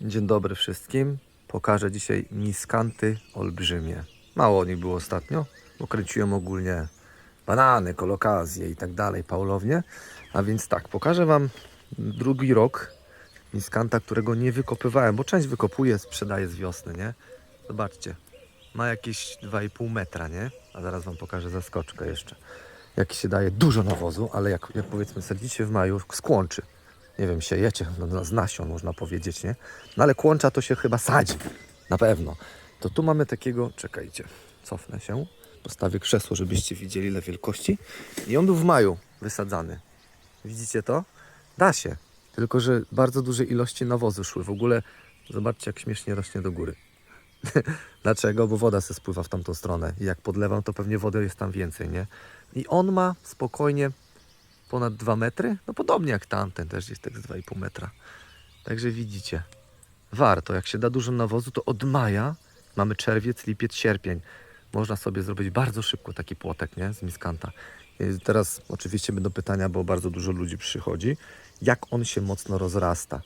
Dzień dobry wszystkim. Pokażę dzisiaj miskanty olbrzymie. Mało o nich było ostatnio, bo kręciłem ogólnie banany, kolokazje i tak dalej, paulownie. A więc tak, pokażę Wam drugi rok miskanta, którego nie wykopywałem, bo część wykopuję, sprzedaję z wiosny, nie? Zobaczcie, ma jakieś 2,5 metra, nie? A zaraz Wam pokażę zaskoczkę jeszcze. Jak się daje dużo nawozu, ale jak, jak powiedzmy sadzicie w maju, skłączy nie wiem, siejecie no, z nasion, można powiedzieć, nie? No ale kłącza to się chyba sadzi, na pewno. To tu mamy takiego, czekajcie, cofnę się, postawię krzesło, żebyście widzieli ile wielkości. I on był w maju wysadzany. Widzicie to? Da się, tylko że bardzo duże ilości nawozu szły. W ogóle zobaczcie, jak śmiesznie rośnie do góry. Dlaczego? Bo woda se spływa w tamtą stronę. I jak podlewam, to pewnie wody jest tam więcej, nie? I on ma spokojnie ponad 2 metry. No podobnie jak tamten, też jest tak z 2,5 metra. Także widzicie, warto. Jak się da dużo nawozu, to od maja mamy czerwiec, lipiec, sierpień. Można sobie zrobić bardzo szybko taki płotek, nie? Z miskanta. I Teraz oczywiście będą pytania, bo bardzo dużo ludzi przychodzi. Jak on się mocno rozrasta?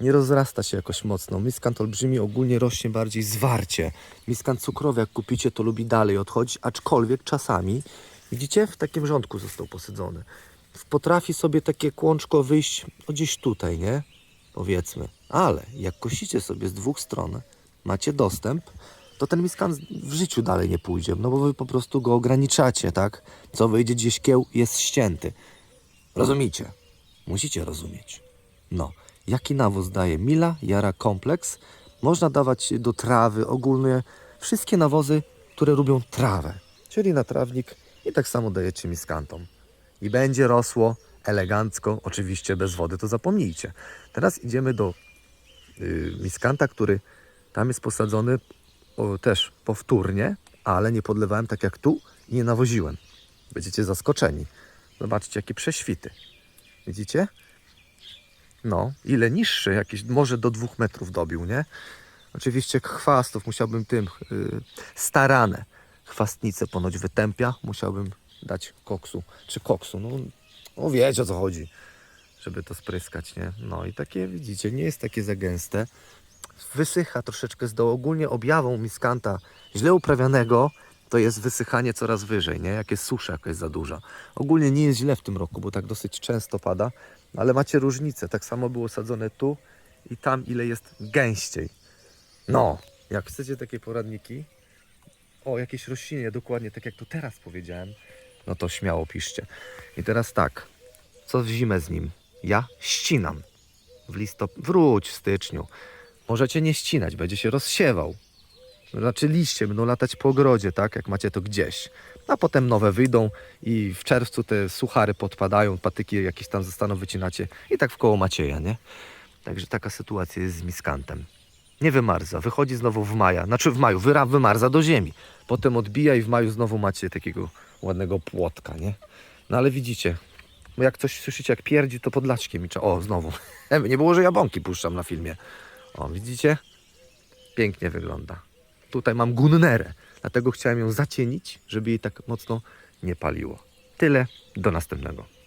Nie rozrasta się jakoś mocno. Miskant olbrzymi ogólnie rośnie bardziej zwarcie. Miskant cukrowy, jak kupicie, to lubi dalej odchodzić, aczkolwiek czasami, widzicie, w takim rządku został posadzony potrafi sobie takie kłączko wyjść gdzieś tutaj, nie? Powiedzmy. Ale jak kosicie sobie z dwóch stron, macie dostęp, to ten miskan w życiu dalej nie pójdzie, no bo wy po prostu go ograniczacie, tak? Co wyjdzie gdzieś kieł, jest ścięty. Rozumiecie? Musicie rozumieć. No, jaki nawóz daje Mila, Jara Kompleks? Można dawać do trawy ogólnie wszystkie nawozy, które lubią trawę, czyli na trawnik i tak samo dajecie miskantom i będzie rosło elegancko, oczywiście bez wody, to zapomnijcie. Teraz idziemy do y, miskanta, który tam jest posadzony o, też powtórnie, ale nie podlewałem tak jak tu i nie nawoziłem. Będziecie zaskoczeni. Zobaczcie, jakie prześwity. Widzicie? No, ile niższy, jakieś może do dwóch metrów dobił, nie? Oczywiście chwastów musiałbym tym y, starane chwastnicę ponoć wytępia, musiałbym dać koksu, czy koksu, no, no wiecie o co chodzi, żeby to spryskać, nie? No i takie, widzicie, nie jest takie za gęste, wysycha troszeczkę z dołu, ogólnie objawą miskanta źle uprawianego to jest wysychanie coraz wyżej, nie? Jak jest susza jakaś za duża. Ogólnie nie jest źle w tym roku, bo tak dosyć często pada, ale macie różnicę, tak samo było sadzone tu i tam, ile jest gęściej. No, jak chcecie takie poradniki, o jakiejś roślinie, dokładnie tak jak to teraz powiedziałem, no to śmiało piszcie. I teraz tak, co w zimę z nim? Ja ścinam. W listop... Wróć w styczniu. Możecie nie ścinać, będzie się rozsiewał. Znaczy liście będą latać po ogrodzie, tak? Jak macie to gdzieś. A potem nowe wyjdą i w czerwcu te suchary podpadają, patyki jakieś tam zostaną, wycinacie i tak w koło Macieja, nie? Także taka sytuacja jest z miskantem. Nie wymarza, wychodzi znowu w maja, znaczy w maju, wyra, wymarza do ziemi. Potem odbija i w maju znowu macie takiego ładnego płotka, nie? No ale widzicie, jak coś słyszycie jak pierdzi, to podlaczkiem trzeba... O, znowu. Nie było, że jabłonki puszczam na filmie. O, widzicie? Pięknie wygląda. Tutaj mam gunnerę, dlatego chciałem ją zacienić, żeby jej tak mocno nie paliło. Tyle, do następnego.